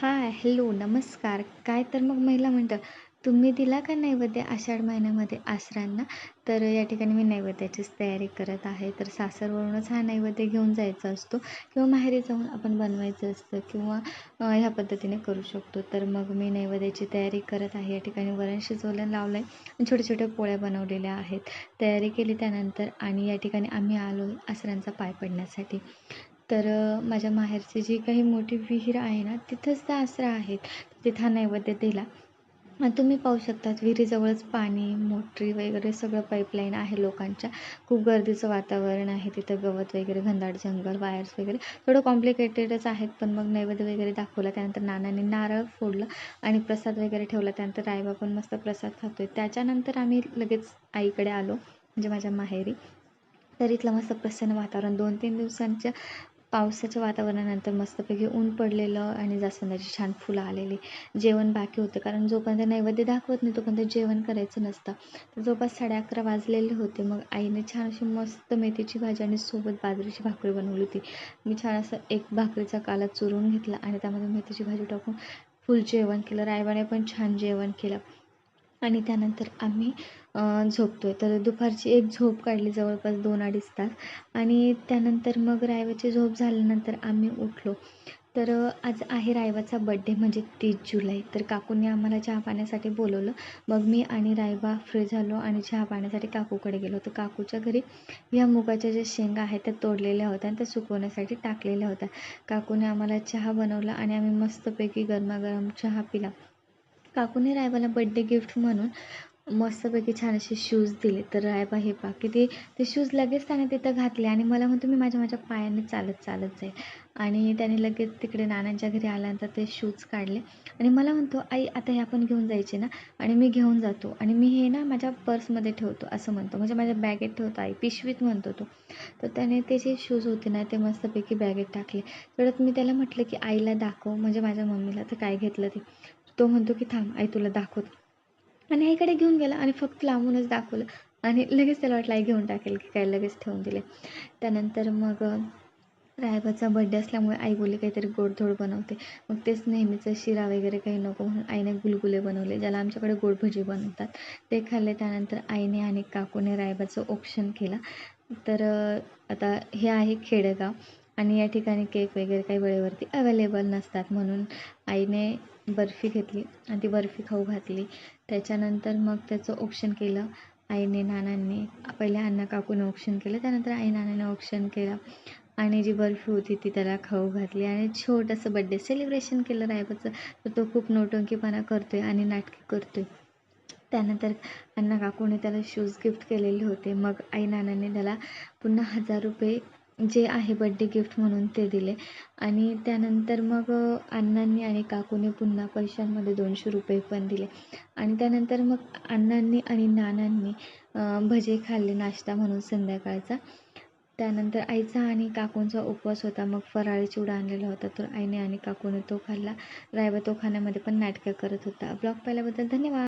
Hi hello नमस्कार. काय तर मग महिला म्हणतं तुम्ही दिला का नैवेद्य आषाढ महिन्यामध्ये आसरांना? तर या ठिकाणी मी नैवेद्याचीच तयारी करत आहे. तर सासरवरूनच हा नैवेद्य घेऊन जायचा असतो किंवा माहेरी जाऊन आपण बनवायचं असतं किंवा ह्या पद्धतीने करू शकतो. तर मग मी नैवेद्याची तयारी करत आहे. या ठिकाणी वरण शिजवलं लावलं आहे आणि छोट्या छोट्या पोळ्या बनवलेल्या आहेत. तयारी केली त्यानंतर आणि या ठिकाणी आम्ही आलो आसरांचा पाय पडण्यासाठी. तर माझ्या माहेरची जी काही मोठी विहीर आहे ना तिथंच त्या आसरा आहेत. तिथं नैवेद्य दिला. तुम्ही पाहू शकतात विहिरीजवळच पाणी मोटरी वगैरे सगळं पाईपलाईन आहे लोकांच्या. खूप गर्दीचं वातावरण आहे तिथं गवत वगैरे घनदाट जंगल वायर्स वगैरे. थोडं कॉम्प्लिकेटेडच आहेत पण मग नैवेद्य वगैरे दाखवला. त्यानंतर नानांनी नारळ फोडलं आणि प्रसाद वगैरे ठेवला. त्यानंतर रायबा पण मस्त प्रसाद खातो आहे त्याच्यानंतर आम्ही लगेच आईकडे आलो म्हणजे माझ्या माहेरी. तर इथलं मस्त प्रसन्न वातावरण. दोन तीन दिवसांच्या पावसाच्या वातावरणानंतर मस्तपैकी ऊन पडलेलं आणि जास्वंदाची छान फुलं आलेली. जेवण बाकी होतं. कारण जोपर्यंत नैवेद्य दाखवत नाही तोपर्यंत जेवण करायचं नसतं. तर जवळपास साडे अकरा वाजलेले होते. मग आईने छान अशी मस्त मेथीची भाजी आणि सोबत बाजरीची भाकरी बनवली होती. मी छान असं एक भाकरीचा काला चुरून घेतला आणि त्यामध्ये मेथीची भाजी टाकून फुल जेवण केलं. रायबाने पण छान जेवण केलं. आणि त्यानंतर आम्ही झोपतो आहे तर दुपारची एक झोप काढली जवळपास दोन अडीच तास. आणि त्यानंतर मग रायवाची झोप झाल्यानंतर आम्ही उठलो. तर आज आहे रायबाचा बड्डे म्हणजे तीस जुलै. तर काकूने आम्हाला चहा पाण्यासाठी बोलवलं. मग मी आणि रायबा फ्री झालो आणि चहा पाण्यासाठी काकूकडे गेलो. तर काकूच्या घरी या मुगाच्या ज्या शेंगा आहेत त्या तोडलेल्या होत्या आणि त्या सुकवण्यासाठी टाकलेल्या होत्या. काकूने आम्हाला चहा बनवला आणि आम्ही मस्तपैकी गरमागरम चहा पिला. काकूने रायबाला बड्डे गिफ्ट म्हणून मस्तपैकी छान असे शूज दिले. तर रायबा हे पा की ते ते शूज लगेच त्याने तिथं घातले आणि मला म्हणतो मी माझ्या माझ्या पायाने चालत चालत जाईल. आणि त्याने लगेच तिकडे नानांच्या घरी आल्यानंतर ते शूज काढले. आणि मला म्हणतो आई आता हे आपण घेऊन जायचे ना? आणि मी घेऊन जातो. आणि मी हे ना माझ्या पर्समध्ये ठेवतो असं म्हणतो. म्हणजे माझ्या बॅगेत ठेवतो आई पिशवीत म्हणतो तो. तर त्याने ते जे शूज होते ना ते मस्तपैकी बॅगेत टाकले. परत मी त्याला म्हटलं की आईला दाखव म्हणजे माझ्या मम्मीला तर काय घेतलं ते. तो म्हणतो की थांब आई तुला दाखवतो. आणि आईकडे घेऊन गेला आणि फक्त लांबूनच दाखवलं. आणि लगेच त्याला वाटलं आई घेऊन टाकेल की काय? लगेच ठेवून दिले. त्यानंतर मग रायबाचा बड्डे असल्यामुळे आई बोलली काहीतरी गोडधोड बनवते. मग तेच नेहमीचं शिरा वगैरे काही नको म्हणून आईने गुलगुले बनवले ज्याला आमच्याकडे गोड भजी बनवतात. ते खाल्ले त्यानंतर आईने आणि काकूने रायबाचं ऑप्शन केलं. तर आता हे आहे खेडेगाव. आणि या ठिकाणी केक वगैरे काही वेळेवरती अवेलेबल नसतात म्हणून आईने बर्फी घेतली. आणि ती बर्फी खाऊ घातली. त्याच्यानंतर मग त्याचं ऑप्शन केलं. आईने नानांनी पहिले अण्णा काकूने ऑप्शन केलं. त्यानंतर आई नानाने ऑप्शन केलं. आणि जी बर्फी होती ती त्याला खाऊ घातली. आणि छोटंसं बड्डे सेलिब्रेशन केलं रायबाचं. तर तो खूप नोटंकीपणा करतो आहे आणि नाटकी करतो आहे त्यानंतर अण्णा काकूने त्याला शूज गिफ्ट केलेले होते. मग आई नानाने त्याला पुन्हा हजार रुपये जे आहे बड्डे गिफ्ट म्हणून ते दिले. आणि त्यानंतर मग अण्णांनी आणि काकूने पुन्हा पैशांमध्ये दोनशे रुपये पण दिले. आणि त्यानंतर मग अण्णांनी आणि नानांनी भजे खाल्ले नाश्ता म्हणून संध्याकाळचा. त्यानंतर आईचा आणि काकूंचा उपवास होता. मग फराळी चिवडा आणलेला होता. तर आईने आणि काकूने तो खाल्ला. रायबा तो खाण्यामध्ये पण नाटकं करत होता. ब्लॉग पाहिल्याबद्दल धन्यवाद.